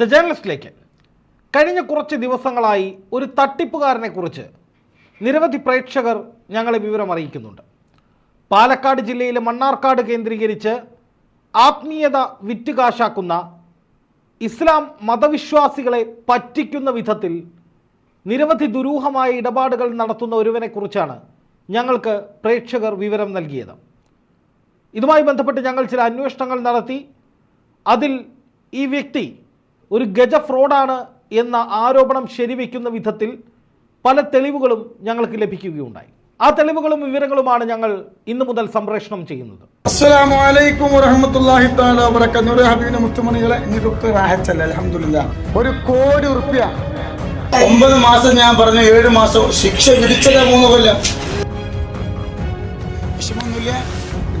The ജേർണലിസ്റ്റിലേക്ക് കഴിഞ്ഞ കുറച്ച് ദിവസങ്ങളായി ഒരു തട്ടിപ്പുകാരനെക്കുറിച്ച് നിരവധി പ്രേക്ഷകർ ഞങ്ങളെ വിവരം അറിയിക്കുന്നുണ്ട് പാലക്കാട് ജില്ലയിലെ മണ്ണാർക്കാട് കേന്ദ്രീകരിച്ച് ആത്മീയത വിറ്റുകാശാക്കുന്ന ഇസ്ലാം മതവിശ്വാസികളെ പറ്റിക്കുന്ന വിധത്തിൽ നിരവധി ദുരൂഹമായ ഇടപാടുകൾ നടത്തുന്ന ഒരുവനെക്കുറിച്ചാണ് ഞങ്ങൾക്ക് പ്രേക്ഷകർ വിവരം നൽകിയത്. ഇതുമായി ബന്ധപ്പെട്ട് ഞങ്ങൾ ചില അന്വേഷണങ്ങൾ നടത്തി. അതിൽ ഈ വ്യക്തി ഒരു ഗജ ഫ്രോഡാണ് എന്ന ആരോപണം ശരിവെക്കുന്ന വിധത്തിൽ പല തെളിവുകളും ഞങ്ങൾക്ക് ലഭിക്കുകയുണ്ടായി. ആ തെളിവുകളും വിവരങ്ങളുമാണ് ഞങ്ങൾ ഇന്നു മുതൽ സംപ്രേഷണം ചെയ്യുന്നത്. അസ്സലാമു അലൈക്കും വറഹ്മത്തുള്ളാഹി തആല വബറകാതുഹു. നൂറെ ഹബീബിന്റെ മുത്തുമണികളെ ഇങ്ങോട്ട് റാഹത്തല്ല അൽഹംദുലില്ലാ. ഒരു കോടി ഉറുപ്പ്യ ഒമ്പത് മാസം ഞാൻ പറഞ്ഞു ഏഴ് മാസം ശിക്ഷ വിധിച്ചത് മൂന്ന് കൊല്ലം. വിഷമൊന്നുമില്ല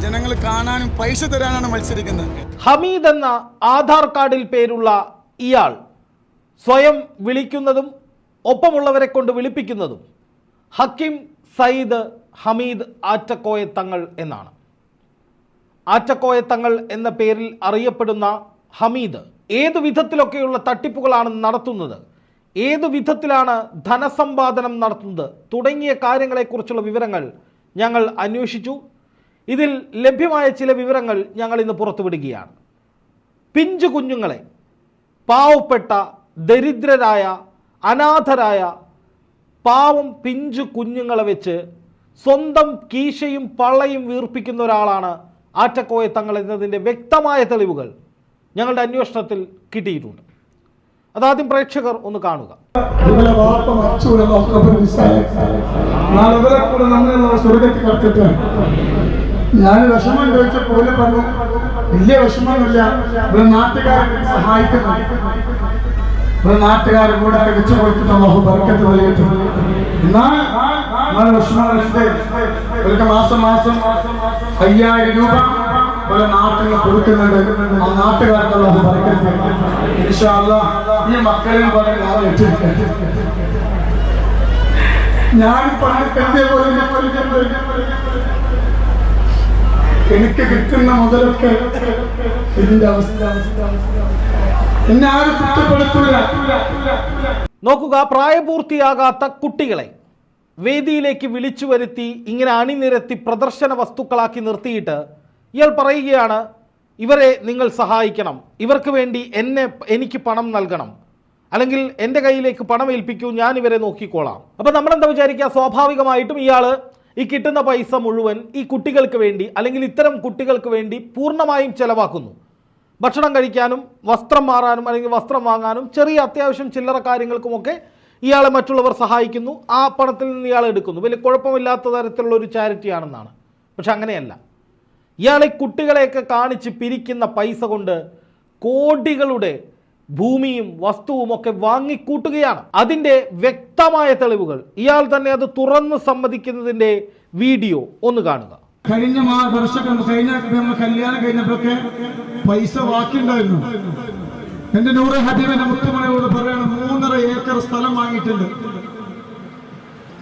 ജനങ്ങൾ കാണാനും പൈസ തരാനാണ് മത്സരിക്കുന്നത്. ഹമീദ് എന്ന ആധാർ കാർഡിൽ പേരുള്ള ഇയാൾ സ്വയം വിളിക്കുന്നതും ഒപ്പമുള്ളവരെ കൊണ്ട് വിളിപ്പിക്കുന്നതും ഹക്കിം സയ്യിദ് ഹമീദ് ആറ്റക്കോയ തങ്ങൾ എന്നാണ്. ആറ്റക്കോയ തങ്ങൾ എന്ന പേരിൽ അറിയപ്പെടുന്ന ഹമീദ് ഏത് വിധത്തിലൊക്കെയുള്ള തട്ടിപ്പുകളാണ് നടത്തുന്നത് ഏത് വിധത്തിലാണ് ധനസമ്പാദനം നടത്തുന്നത് തുടങ്ങിയ കാര്യങ്ങളെക്കുറിച്ചുള്ള വിവരങ്ങൾ ഞങ്ങൾ അന്വേഷിച്ചു. ഇതിൽ ലഭ്യമായ ചില വിവരങ്ങൾ ഞങ്ങൾ ഇന്ന് പുറത്തുവിടുകയാണ്. പിഞ്ചു കുഞ്ഞുങ്ങളെ പാവപ്പെട്ട ദരിദ്രരായ അനാഥരായ പാവം പിഞ്ചു കുഞ്ഞുങ്ങളെ വെച്ച് സ്വന്തം കീശയും പള്ളയും വീർപ്പിക്കുന്ന ഒരാളാണ് ആറ്റക്കോയ തങ്ങൾ എന്നതിന്റെ വ്യക്തമായ തെളിവുകൾ ഞങ്ങളുടെ അന്വേഷണത്തിൽ കിട്ടിയിട്ടുണ്ട്. അതാദ്യം പ്രേക്ഷകർ ഒന്ന് കാണുക. ഞാൻ വിഷമം ചോദിച്ചപ്പോൾ ഓൽ പറഞ്ഞു വലിയ വിഷമമൊന്നുമില്ല ഇവിടെ നാട്ടുകാരെ സഹായിക്കുന്നു. ഇവിടെ നാട്ടുകാരെ കൂടെ വെച്ച് കൊടുത്തിട്ട് നമുക്ക് ബർക്കത്ത് മാസം മാസം അയ്യായിരം രൂപ പല നാട്ടിൽ കൊടുക്കുന്നുണ്ട്. ആ നാട്ടുകാർക്ക് ഈ മക്കളിൽ വെച്ചിരിക്കട്ടെ. ഞാൻ പണ്ട് പോലെ എനിക്ക് കിട്ടുന്ന മുതലൊക്കെ എന്റെ അവസ്ഥ. എന്നെ ആരും കുറ്റപ്പെടുത്തൂല. നോക്കുക പ്രായപൂർത്തിയാകാത്ത കുട്ടികളെ വേദിയിലേക്ക് വിളിച്ചു വരുത്തി ഇങ്ങനെ അണിനിരത്തി പ്രദർശന വസ്തുക്കളാക്കി നിർത്തിയിട്ട് ഇയാൾ പറയുകയാണ് ഇവരെ നിങ്ങൾ സഹായിക്കണം. ഇവർക്ക് വേണ്ടി എന്നെ എനിക്ക് പണം നൽകണം. അല്ലെങ്കിൽ എന്റെ കയ്യിലേക്ക് പണം ഏൽപ്പിക്കൂ ഞാൻ ഇവരെ നോക്കിക്കോളാം. അപ്പം നമ്മളെന്താ വിചാരിക്കുക? സ്വാഭാവികമായിട്ടും ഇയാൾ ഈ കിട്ടുന്ന പൈസ മുഴുവൻ ഈ കുട്ടികൾക്ക് വേണ്ടി അല്ലെങ്കിൽ ഇത്തരം കുട്ടികൾക്ക് വേണ്ടി പൂർണമായും ചെലവാക്കുന്നു. ഭക്ഷണം കഴിക്കാനും വസ്ത്രം മാറാനും അല്ലെങ്കിൽ വസ്ത്രം വാങ്ങാനും ചെറിയ അത്യാവശ്യം ചില്ലറ കാര്യങ്ങൾക്കുമൊക്കെ ഇയാളെ മറ്റുള്ളവർ സഹായിക്കുന്നു. ആ പണത്തിൽ നിന്ന് ഇയാൾ എടുക്കുന്നു. വലിയ കുഴപ്പമില്ലാത്ത തരത്തിലുള്ള ഒരു ചാരിറ്റി ആണെന്നാണ് പക്ഷെ അങ്ങനെയല്ല. ഇയാളെ കുട്ടികളെയൊക്കെ കാണിച്ച് പിരിക്കുന്ന പൈസ കൊണ്ട് കോടികളുടെ ഭൂമിയും വസ്തുവും ഒക്കെ വാങ്ങിക്കൂട്ടുകയാണ്. അതിന്റെ വ്യക്തമായ തെളിവുകൾ. ഇയാൾ തന്നെ അത് തുറന്ന് സമ്മതിക്കുന്നതിന്റെ വീഡിയോ ഒന്ന് കാണുക. കഴിഞ്ഞ വർഷം കഴിഞ്ഞ കല്യാണം കഴിഞ്ഞപ്പോഴൊക്കെ പൈസ ബാക്കിയുണ്ടായിരുന്നു എന്റെ നൂറ് ഹബീബിന്റെ മുത്തുമണിയോട് പറയണം മൂന്നര ഏക്കർ സ്ഥലം വാങ്ങിയിട്ടുണ്ട്.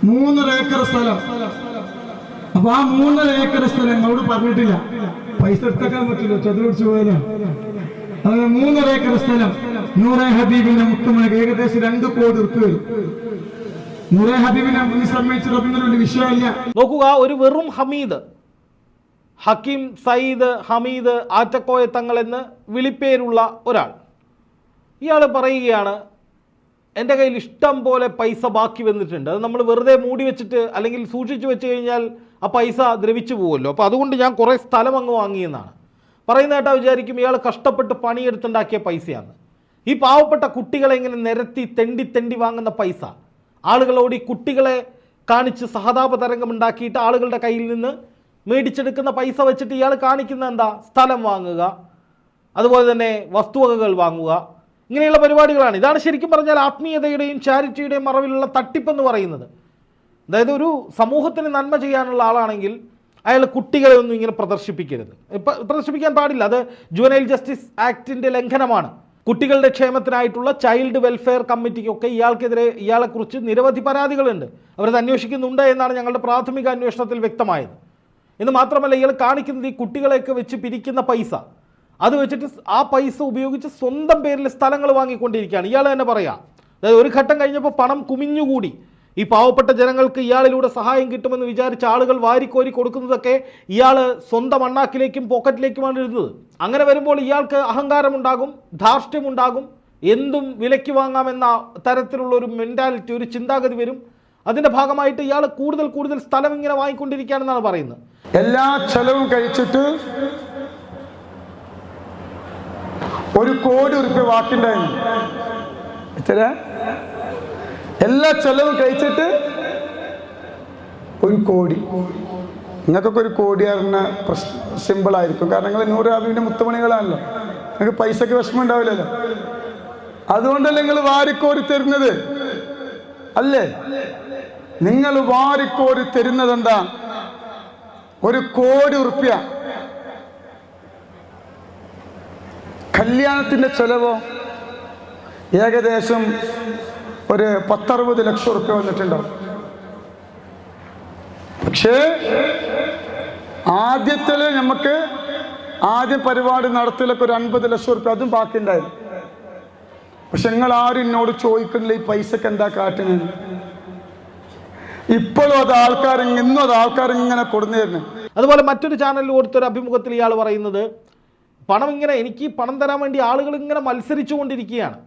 മൂന്നര ഏക്കർ സ്ഥലം. അപ്പൊ ആ മൂന്നര ഏക്കർ സ്ഥലം എന്നോട് പറഞ്ഞിട്ടില്ല. പൈസ എടുത്തേക്കാൻ പറ്റില്ല ചതുരടിച്ചു പോയാലോ അങ്ങനെ മൂന്നര ഏക്കർ സ്ഥലം. നൂറെ ഹബീബിന്റെ മുത്തുമണി ഏകദേശം രണ്ട് കോടി ഉറുപ്പ് വരും. നൂറെ ഹബീബിനെ വലിയ വിഷയമല്ല. നോക്കുക ഒരു വെറും ഹമീദ് ഹക്കീം സയ്യിദ് ഹമീദ് ആറ്റക്കോയ തങ്ങൾ എന്ന് വിളിപ്പേരുള്ള ഒരാൾ. ഇയാൾ പറയുകയാണ് എന്റെ കയ്യിൽ ഇഷ്ടം പോലെ പൈസ ബാക്കി വന്നിട്ടുണ്ട്. അത് നമ്മൾ വെറുതെ മൂടി വെച്ചിട്ട് അല്ലെങ്കിൽ സൂക്ഷിച്ചു വെച്ച് കഴിഞ്ഞാൽ ആ പൈസ ദ്രവിച്ചു പോകുമല്ലോ. അപ്പോൾ അതുകൊണ്ട് ഞാൻ കുറേ സ്ഥലം അങ്ങ് വാങ്ങിയെന്നാണ് പറയുന്ന കേട്ടാ വിചാരിക്കും ഇയാൾ കഷ്ടപ്പെട്ട് പണിയെടുത്തുണ്ടാക്കിയ പൈസയാണ്. ഈ പാവപ്പെട്ട കുട്ടികളെ ഇങ്ങനെ നിരത്തി തെണ്ടി തെണ്ടി വാങ്ങുന്ന പൈസ. ആളുകളോട് ഈ കുട്ടികളെ കാണിച്ച് സഹതാപ തരംഗം ഉണ്ടാക്കിയിട്ട് ആളുകളുടെ കയ്യിൽ നിന്ന് മേടിച്ചെടുക്കുന്ന പൈസ വെച്ചിട്ട് ഇയാൾ കാണിക്കുന്ന എന്താ? സ്ഥലം വാങ്ങുക. അതുപോലെ തന്നെ വസ്തുവകകൾ വാങ്ങുക. ഇങ്ങനെയുള്ള പരിപാടികളാണ്. ഇതാണ് ശരിക്കും പറഞ്ഞാൽ ആത്മീയതയുടെയും ചാരിറ്റിയുടെയും മറവിലുള്ള തട്ടിപ്പെന്ന് പറയുന്നത്. അതായത് ഒരു സമൂഹത്തിന് നന്മ ചെയ്യാനുള്ള ആളാണെങ്കിൽ അയാൾ കുട്ടികളെ ഒന്നും ഇങ്ങനെ പ്രദർശിപ്പിക്കരുത്. പ്രദർശിപ്പിക്കാൻ പാടില്ല. അത് ജുവനൈൽ ജസ്റ്റിസ് ആക്ടിന്റെ ലംഘനമാണ്. കുട്ടികളുടെ ക്ഷേമത്തിനായിട്ടുള്ള ചൈൽഡ് വെൽഫെയർ കമ്മിറ്റിക്കൊക്കെ ഇയാൾക്കെതിരെ ഇയാളെക്കുറിച്ച് നിരവധി പരാതികളുണ്ട്. അവരത് അന്വേഷിക്കുന്നുണ്ട് എന്നാണ് ഞങ്ങളുടെ പ്രാഥമിക അന്വേഷണത്തിൽ വ്യക്തമായത്. എന്ന് മാത്രമല്ല ഇയാൾ കാണിക്കുന്നത് ഈ കുട്ടികളെയൊക്കെ വെച്ച് പിരിക്കുന്ന പൈസ. അത് വെച്ചിട്ട് ആ പൈസ ഉപയോഗിച്ച് സ്വന്തം പേരിൽ സ്ഥലങ്ങൾ വാങ്ങിക്കൊണ്ടിരിക്കുകയാണ്. ഇയാൾ തന്നെ പറയാം. അതായത് ഒരു ഘട്ടം കഴിഞ്ഞപ്പോൾ പണം കുമിഞ്ഞുകൂടി. ഈ പാവപ്പെട്ട ജനങ്ങൾക്ക് ഇയാളിലൂടെ സഹായം കിട്ടുമെന്ന് വിചാരിച്ച ആളുകൾ വാരിക്കോരി കൊടുക്കുന്നതൊക്കെ ഇയാൾ സ്വന്തം അണ്ണാക്കിലേക്കും പോക്കറ്റിലേക്കുമാണ് എഴുതുന്നത് അങ്ങനെ വരുമ്പോൾ ഇയാൾക്ക് അഹങ്കാരമുണ്ടാകും ധാർഷ്ട്യമുണ്ടാകും. എന്തും വിലയ്ക്ക് വാങ്ങാമെന്ന തരത്തിലുള്ള ഒരു മെന്റാലിറ്റി ഒരു ചിന്താഗതി വരും. അതിന്റെ ഭാഗമായിട്ട് ഇയാൾ കൂടുതൽ കൂടുതൽ സ്ഥലം ഇങ്ങനെ വാങ്ങിക്കൊണ്ടിരിക്കുകയാണെന്നാണ് പറയുന്നത്. എല്ലാ ചെലവും കഴിച്ചിട്ട് ഒരു കോടി ഉറുപ്പ്യ ബാക്കിണ്ടായിരുന്നു എത്ര എല്ലാ ചെലവും കഴിച്ചിട്ട് ഒരു കോടി. നിങ്ങൾക്കൊക്കെ ഒരു കോടി പറഞ്ഞ സിമ്പിളായിരിക്കും കാരണം നിങ്ങൾ നൂറ് അബിന്റെ മുത്തുമണികളാണല്ലോ. നിങ്ങൾക്ക് പൈസക്ക് വിഷമം ഉണ്ടാവില്ലല്ലോ അതുകൊണ്ടല്ലേ നിങ്ങൾ വാരിക്കോരി തരുന്നത്? അല്ലേ? നിങ്ങൾ വാരിക്കോരി തരുന്നത് എന്താ? ഒരു കോടി ഉറുപ്പ്യ. കല്യാണത്തിന്റെ ചെലവോ? ഏകദേശം ഒരു പത്തറുപത് ലക്ഷം ഉറുപ്പ്യ വന്നിട്ടുണ്ടാവും. പക്ഷേ ആദ്യത്തിൽ നമുക്ക് ആദ്യം പരിപാടി നടത്തിലൊക്കെ ഒരു അൻപത് ലക്ഷം ഉറുപ്പ്യ അതും ബാക്കിയുണ്ടായിരുന്നു. പക്ഷെ നിങ്ങൾ ആരും എന്നോട് ചോദിക്കുന്നില്ല ഈ പൈസക്ക് എന്താ കാട്ടുന്നത്? ഇപ്പോഴും അത് ആൾക്കാർ ഇന്നും അത് ആൾക്കാർ ഇങ്ങനെ കൊടുന്നു തരുന്നത്. അതുപോലെ മറ്റൊരു ചാനലിൽ കൊടുത്തൊരു അഭിമുഖത്തിൽ ഇയാൾ പറയുന്നത് പണം ഇങ്ങനെ എനിക്ക് പണം തരാൻ വേണ്ടി ആളുകൾ ഇങ്ങനെ മത്സരിച്ചു കൊണ്ടിരിക്കുകയാണ്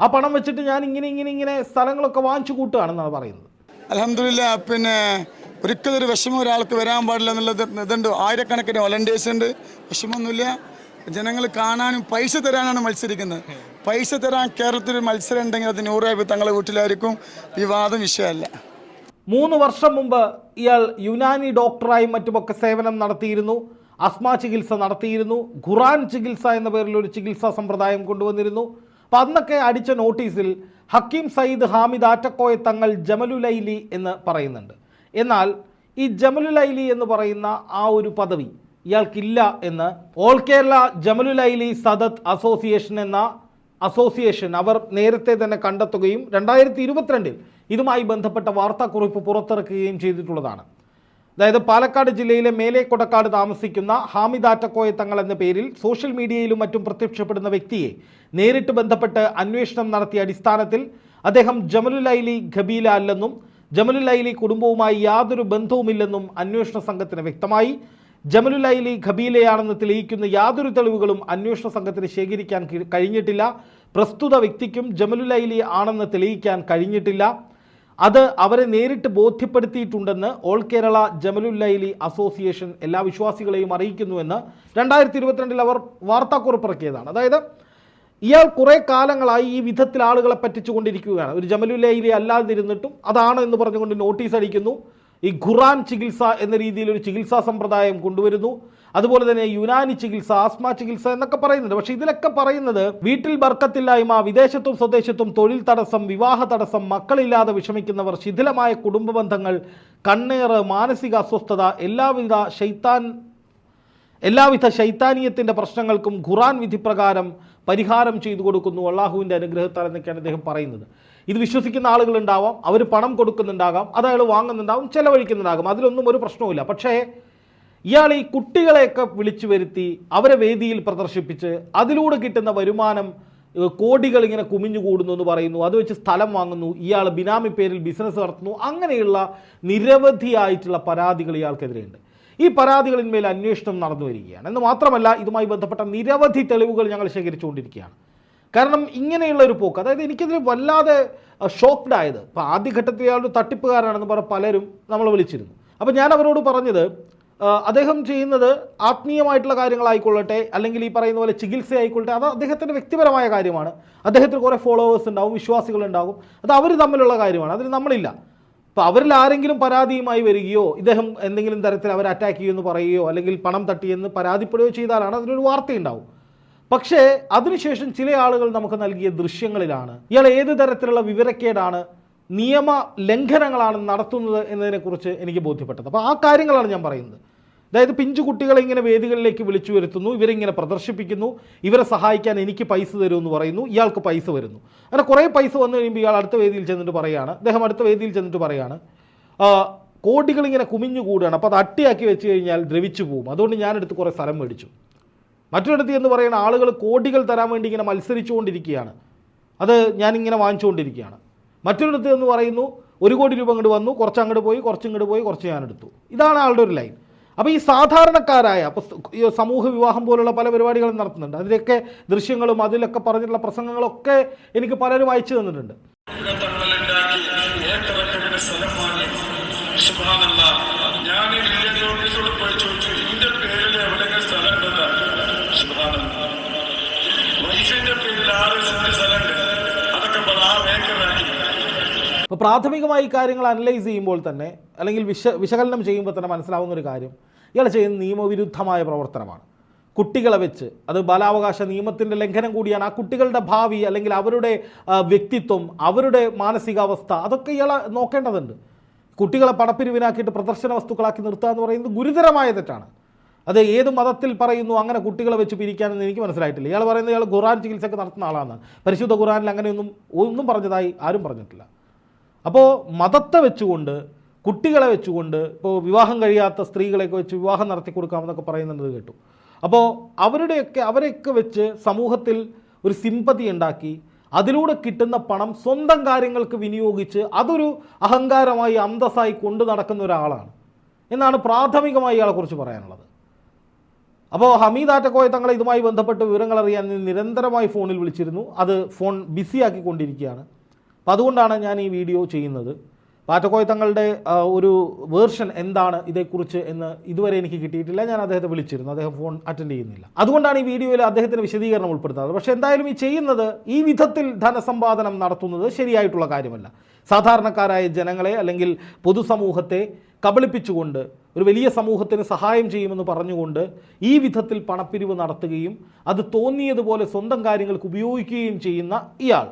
ആ പണം വെച്ചിട്ട് ഞാൻ ഇങ്ങനെ ഇങ്ങനെ ഇങ്ങനെ സ്ഥലങ്ങളൊക്കെ വാങ്ങിച്ചു കൂട്ടുകയാണെന്നാണ് പറയുന്നത്. അലഹമില്ല പിന്നെ ഒരിക്കലും ഒരു വിഷമം ഒരാൾക്ക് വരാൻ പാടില്ല എന്നുള്ളത് ഇതുണ്ട്. ആയിരക്കണക്കിന് വോളണ്ടിയേഴ്സ് ഉണ്ട്. വിഷമമൊന്നുമില്ല. ജനങ്ങൾ കാണാനും പൈസ തരാനാണ് മത്സരിക്കുന്നത്. പൈസ തരാൻ കേരളത്തിൽ ഒരു മത്സരം ഉണ്ടെങ്കിൽ അത് രൂപ തങ്ങളെ വീട്ടിലായിരിക്കും. വിവാദം വിഷയമല്ല. മൂന്ന് വർഷം മുമ്പ് ഇയാൾ യുനാനി ഡോക്ടറായും മറ്റുമൊക്കെ സേവനം നടത്തിയിരുന്നു. അസ്മ ചികിത്സ നടത്തിയിരുന്നു. ഖുറാൻ ചികിത്സ എന്ന പേരിൽ ഒരു ചികിത്സാ സമ്പ്രദായം കൊണ്ടുവന്നിരുന്നു. അപ്പം അന്നൊക്കെ അടിച്ച നോട്ടീസിൽ ഹക്കീം സയ്യിദ് ഹാമിദ് ആറ്റക്കോയ തങ്ങൾ ജമലുലൈലി എന്ന് പറയുന്നുണ്ട്. എന്നാൽ ഈ ജമലുലൈലി എന്ന് പറയുന്ന ആ ഒരു പദവി ഇയാൾക്കില്ല എന്ന് ഓൾ കേരള ജമലുലൈലി സദത്ത് അസോസിയേഷൻ എന്ന അസോസിയേഷൻ അവർ നേരത്തെ തന്നെ കണ്ടെത്തുകയും രണ്ടായിരത്തി ഇരുപത്തിരണ്ടിൽ ഇതുമായി ബന്ധപ്പെട്ട വാർത്താക്കുറിപ്പ് പുറത്തിറക്കുകയും ചെയ്തിട്ടുള്ളതാണ്. അതായത് പാലക്കാട് ജില്ലയിലെ മേലെ കൊടക്കാട് താമസിക്കുന്ന ഹാമിദ് ആറ്റക്കോയ തങ്ങൾ എന്ന പേരിൽ സോഷ്യൽ മീഡിയയിലും മറ്റും പ്രത്യക്ഷപ്പെടുന്ന വ്യക്തിയെ നേരിട്ട് ബന്ധപ്പെട്ട് അന്വേഷണം നടത്തിയ അടിസ്ഥാനത്തിൽ അദ്ദേഹം ജമലുലൈലി ഖബീല അല്ലെന്നും ജമലുലൈലി കുടുംബവുമായി യാതൊരു ബന്ധവുമില്ലെന്നും അന്വേഷണ സംഘത്തിന് വ്യക്തമായി. ജമലുലൈലി ഖബീലയാണെന്ന് തെളിയിക്കുന്ന യാതൊരു തെളിവുകളും അന്വേഷണ സംഘത്തിന് ശേഖരിക്കാൻ കഴിഞ്ഞിട്ടില്ല. പ്രസ്തുത വ്യക്തിക്കും ജമലുലൈലി ആണെന്ന് തെളിയിക്കാൻ കഴിഞ്ഞിട്ടില്ല. അത് അവരെ നേരിട്ട് ബോധ്യപ്പെടുത്തിയിട്ടുണ്ടെന്ന് ഓൾ കേരള ജമലുല്ലൈലി അസോസിയേഷൻ എല്ലാ വിശ്വാസികളെയും അറിയിക്കുന്നുവെന്ന് രണ്ടായിരത്തി ഇരുപത്തിരണ്ടിൽ അവർ വാർത്താക്കുറിപ്പ് ഇറക്കിയതാണ് അതായത് ഇയാൾ കുറേ കാലങ്ങളായി ഈ വിധത്തിൽ ആളുകളെ പറ്റിച്ചുകൊണ്ടിരിക്കുകയാണ് ഒരു ജമലുല്ലൈലി അല്ലാതിരുന്നിട്ടും അതാണ് എന്ന് പറഞ്ഞുകൊണ്ട് നോട്ടീസ് അടിക്കുന്നു. ഈ ഖുറാൻ ചികിത്സ എന്ന രീതിയിൽ ഒരു ചികിത്സാ സമ്പ്രദായം കൊണ്ടുവരുന്നു. അതുപോലെ തന്നെ യുനാനി ചികിത്സ ആസ്മ ചികിത്സ എന്നൊക്കെ പറയുന്നുണ്ട്. പക്ഷേ ഇതിലൊക്കെ പറയുന്നത് വീട്ടിൽ ബർക്കത്തില്ലായ്മ വിദേശത്തും സ്വദേശത്തും തൊഴിൽ തടസ്സം വിവാഹ തടസ്സം മക്കളില്ലാതെ വിഷമിക്കുന്നവർ ശിഥിലമായ കുടുംബ ബന്ധങ്ങൾ കണ്ണേറ് മാനസിക അസ്വസ്ഥത എല്ലാവിധ ശൈത്താൻ എല്ലാവിധ ശൈത്താനീയത്തിന്റെ പ്രശ്നങ്ങൾക്കും ഖുറാൻ വിധിപ്രകാരം പരിഹാരം ചെയ്തു കൊടുക്കുന്നു അള്ളാഹുവിന്റെ അനുഗ്രഹത്താൽ എന്നൊക്കെയാണ് അദ്ദേഹം പറയുന്നത്. ഇത് വിശ്വസിക്കുന്ന ആളുകളുണ്ടാവാം അവർ പണം കൊടുക്കുന്നുണ്ടാകാം അത് അയാൾ വാങ്ങുന്നുണ്ടാകും ചെലവഴിക്കുന്നുണ്ടാകും. അതിലൊന്നും ഒരു പ്രശ്നവുമില്ല. പക്ഷേ ഇയാൾ ഈ കുട്ടികളെയൊക്കെ വിളിച്ചു വരുത്തി അവരെ വേദിയിൽ പ്രദർശിപ്പിച്ച് അതിലൂടെ കിട്ടുന്ന വരുമാനം കോടികൾ ഇങ്ങനെ കുമിഞ്ഞു കൂടുന്നു എന്ന് പറയുന്നു. അത് വെച്ച് സ്ഥലം വാങ്ങുന്നു. ഇയാൾ ബിനാമി പേരിൽ ബിസിനസ് നടത്തുന്നു. അങ്ങനെയുള്ള നിരവധിയായിട്ടുള്ള പരാതികൾ ഇയാൾക്കെതിരെയുണ്ട്. ഈ പരാതികളിന്മേൽ അന്വേഷണം നടന്നു വരികയാണ്. എന്ന് മാത്രമല്ല ഇതുമായി ബന്ധപ്പെട്ട നിരവധി തെളിവുകൾ ഞങ്ങൾ ശേഖരിച്ചുകൊണ്ടിരിക്കുകയാണ്. കാരണം ഇങ്ങനെയുള്ള ഒരു പോക്ക് അതായത് എനിക്കതിൽ വല്ലാതെ ഷോക്ക്ഡ് ആയത്. ഇപ്പോൾ ആദ്യഘട്ടത്തിൽ ഇയാളൊരു തട്ടിപ്പുകാരാണെന്ന് പറഞ്ഞ പലരും നമ്മൾ വിളിച്ചിരുന്നു. അപ്പോൾ ഞാൻ അവരോട് പറഞ്ഞത് അദ്ദേഹം ചെയ്യുന്നത് ആത്മീയമായിട്ടുള്ള കാര്യങ്ങളായിക്കൊള്ളട്ടെ അല്ലെങ്കിൽ ഈ പറയുന്ന പോലെ ചികിത്സ ആയിക്കൊള്ളട്ടെ അത് അദ്ദേഹത്തിന്റെ വ്യക്തിപരമായ കാര്യമാണ്. അദ്ദേഹത്തിന് കുറേ ഫോളോവേഴ്സ് ഉണ്ടാവും വിശ്വാസികൾ വിശ്വാസികളുണ്ടാകും അത് അവർ തമ്മിലുള്ള കാര്യമാണ് അതിന് നമ്മളില്ല. അപ്പോൾ അവരിൽ ആരെങ്കിലും പരാതിയുമായി വരികയോ ഇദ്ദേഹം എന്തെങ്കിലും തരത്തിൽ അവരെ അറ്റാക്ക് ചെയ്യുമെന്ന് പറയുകയോ അല്ലെങ്കിൽ പണം തട്ടിയെന്ന് പരാതിപ്പെടുകയോ ചെയ്താലാണ് അതിനൊരു വാർത്തയുണ്ടാവും. പക്ഷേ അതിനുശേഷം ചില ആളുകൾ നമുക്ക് നൽകിയ ദൃശ്യങ്ങളിലാണ്. ഇയാൾ ഏത് തരത്തിലുള്ള വിവരക്കേടാണ് നിയമ ലംഘനങ്ങളാണ് നടത്തുന്നത് എന്നതിനെക്കുറിച്ച് എനിക്ക് ബോധ്യപ്പെട്ടത്. അപ്പോൾ ആ കാര്യങ്ങളാണ് ഞാൻ പറയുന്നത്. അതായത് പിഞ്ചു കുട്ടികളെ ഇങ്ങനെ വേദികളിലേക്ക് വിളിച്ചു വരുത്തുന്നു ഇവരിങ്ങനെ പ്രദർശിപ്പിക്കുന്നു ഇവരെ സഹായിക്കാൻ എനിക്ക് പൈസ തരുമെന്ന് പറയുന്നു ഇയാൾക്ക് പൈസ വരുന്നു. അങ്ങനെ കുറേ പൈസ വന്നു കഴിയുമ്പോൾ ഇയാൾ അടുത്ത വേദിയിൽ ചെന്നിട്ട് പറയുകയാണ് അദ്ദേഹം അടുത്ത വേദിയിൽ ചെന്നിട്ട് പറയുകയാണ് കോടികളിങ്ങനെ കുമിഞ്ഞു കൂടുകയാണ് അപ്പോൾ അത് അട്ടിയാക്കി വെച്ച് കഴിഞ്ഞാൽ ദ്രവിച്ചു പോകും. അതുകൊണ്ട് ഞാനെടുത്ത് കുറേ സ്ഥലം മേടിച്ചു. മറ്റൊരിടത്ത് എന്ന് പറയുന്ന ആളുകൾ കോടികൾ തരാൻ വേണ്ടി ഇങ്ങനെ മത്സരിച്ചുകൊണ്ടിരിക്കുകയാണ്. അത് ഞാനിങ്ങനെ വാങ്ങിച്ചുകൊണ്ടിരിക്കുകയാണ്. മറ്റൊരിടത്ത് എന്ന് പറയുന്നു ഒരു കോടി രൂപ അങ്ങോട്ട് വന്നു കുറച്ച് അങ്ങോട്ട് പോയി കുറച്ച് ഇങ്ങോട്ട് പോയി കുറച്ച് ഞാൻ എടുത്തു. ഇതാണ് ആളുടെ ഒരു ലൈൻ. അപ്പോൾ ഈ സാധാരണക്കാരായ അപ്പോൾ സമൂഹ വിവാഹം പോലുള്ള പല പരിപാടികളും നടത്തുന്നുണ്ട്. അതിലൊക്കെ ദൃശ്യങ്ങളും അതിലൊക്കെ പറഞ്ഞിട്ടുള്ള പ്രസംഗങ്ങളൊക്കെ എനിക്ക് പലരും അയച്ചു തന്നിട്ടുണ്ട്. സ്ഥലം അപ്പോൾ പ്രാഥമികമായി കാര്യങ്ങൾ അനലൈസ് ചെയ്യുമ്പോൾ തന്നെ അല്ലെങ്കിൽ വിശ വിശകലനം ചെയ്യുമ്പോൾ തന്നെ മനസ്സിലാവുന്ന ഒരു കാര്യം ഇയാൾ ചെയ്യുന്ന നിയമവിരുദ്ധമായ പ്രവർത്തനമാണ്. കുട്ടികളെ വെച്ച് അത് ബാലാവകാശ നിയമത്തിന്റെ ലംഘനം കൂടിയാണ്. ആ കുട്ടികളുടെ ഭാവി അല്ലെങ്കിൽ അവരുടെ വ്യക്തിത്വം അവരുടെ മാനസികാവസ്ഥ അതൊക്കെ ഇയാൾ നോക്കേണ്ടതുണ്ട്. കുട്ടികളെ പടപ്പിരിവിനാക്കിയിട്ട് പ്രദർശന വസ്തുക്കളാക്കി നിർത്തുക എന്ന് പറയുന്നത് ഗുരുതരമായ തെറ്റാണ്. അത് ഏത് മതത്തിൽ പറയുന്നു അങ്ങനെ കുട്ടികളെ വെച്ച് പിരിക്കാനെന്ന് എനിക്ക് മനസ്സിലായിട്ടില്ല. ഇയാൾ പറയുന്നത് ഇയാൾ ഖുറാൻ ചികിത്സയൊക്കെ നടത്തുന്ന ആളാണ് പരിശുദ്ധ ഖുറാനിൽ അങ്ങനെയൊന്നും ഒന്നും പറഞ്ഞതായി ആരും പറഞ്ഞിട്ടില്ല. അപ്പോൾ മതത്തെ വെച്ചുകൊണ്ട് കുട്ടികളെ വെച്ചുകൊണ്ട് ഇപ്പോൾ വിവാഹം കഴിയാത്ത സ്ത്രീകളെയൊക്കെ വെച്ച് വിവാഹം നടത്തി കൊടുക്കാമെന്നൊക്കെ പറയുന്നത് കേട്ടു. അപ്പോൾ അവരുടെയൊക്കെ അവരെയൊക്കെ വെച്ച് സമൂഹത്തിൽ ഒരു സിമ്പതി ഉണ്ടാക്കി അതിലൂടെ കിട്ടുന്ന പണം സ്വന്തം കാര്യങ്ങൾക്ക് വിനിയോഗിച്ച് അതൊരു അഹങ്കാരമായി അന്തസ്സായി കൊണ്ടു നടക്കുന്ന ഒരാളാണ്. എന്നാണ് പ്രാഥമികമായി ഇയാളെക്കുറിച്ച് പറയാനുള്ളത്. അപ്പോൾ ഹമീദ് ആറ്റക്കോയ തങ്ങളെ ഇതുമായി ബന്ധപ്പെട്ട് വിവരങ്ങൾ അറിയാൻ നിരന്തരമായി ഫോണിൽ വിളിച്ചിരുന്നു. അത് ഫോൺ ബിസിയാക്കിക്കൊണ്ടിരിക്കുകയാണ്. അപ്പോൾ അതുകൊണ്ടാണ് ഞാൻ ഈ വീഡിയോ ചെയ്യുന്നത്. പാറ്റക്കോയ തങ്ങളുടെ ഒരു വേർഷൻ എന്താണ് ഇതേക്കുറിച്ച് എന്ന് ഇതുവരെ എനിക്ക് കിട്ടിയിട്ടില്ല. ഞാൻ അദ്ദേഹത്തെ വിളിച്ചിരുന്നു. അദ്ദേഹം ഫോൺ അറ്റൻഡ് ചെയ്യുന്നില്ല. അതുകൊണ്ടാണ് ഈ വീഡിയോയിൽ അദ്ദേഹത്തിന് വിശദീകരണം ഉൾപ്പെടുത്തുന്നത് പക്ഷേ എന്തായാലും ഈ ചെയ്യുന്നത് ഈ വിധത്തിൽ ധനസമ്പാദനം നടത്തുന്നത് ശരിയായിട്ടുള്ള കാര്യമല്ല. സാധാരണക്കാരായ ജനങ്ങളെ അല്ലെങ്കിൽ പൊതുസമൂഹത്തെ കബളിപ്പിച്ചുകൊണ്ട് ഒരു വലിയ സമൂഹത്തിന് സഹായം ചെയ്യുമെന്ന് പറഞ്ഞുകൊണ്ട് ഈ വിധത്തിൽ പണപ്പിരിവ് നടത്തുകയും അത് തോന്നിയതുപോലെ സ്വന്തം കാര്യങ്ങൾക്ക് ഉപയോഗിക്കുകയും ചെയ്യുന്ന ഇയാൾ.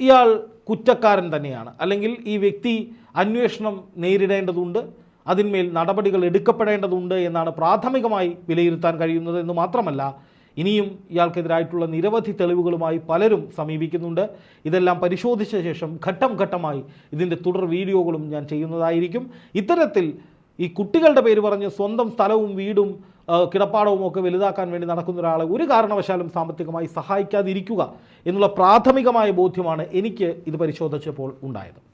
ഇയാൾ കുറ്റക്കാരൻ തന്നെയാണ്. അല്ലെങ്കിൽ ഈ വ്യക്തി അന്വേഷണം നേരിടേണ്ടതുണ്ട് അതിന്മേൽ നടപടികൾ എടുക്കപ്പെടേണ്ടതുണ്ട് എന്നാണ് പ്രാഥമികമായി വിലയിരുത്താൻ കഴിയുന്നത് എന്ന് മാത്രമല്ല ഇനിയും ഇയാൾക്കെതിരായിട്ടുള്ള നിരവധി തെളിവുകളുമായി പലരും സമീപിക്കുന്നുണ്ട്. ഇതെല്ലാം പരിശോധിച്ച ശേഷം ഘട്ടം ഘട്ടമായി ഇതിന്റെ തുടർ വീഡിയോകളും ഞാൻ ചെയ്യുന്നതായിരിക്കും. ഇത്തരത്തിൽ ഈ കുട്ടികളുടെ പേര് പറഞ്ഞ് സ്വന്തം സ്ഥലവും വീടും കിടപ്പാടവും ഒക്കെ വലുതാക്കാൻ വേണ്ടി നടക്കുന്ന ഒരാളെ ഒരു കാരണവശാലും സാമ്പത്തികമായി സഹായിക്കാതിരിക്കുക എന്നുള്ള പ്രാഥമികമായ ബോധ്യമാണ് എനിക്ക് ഇത് പരിശോധിച്ചപ്പോൾ ഉണ്ടായത്.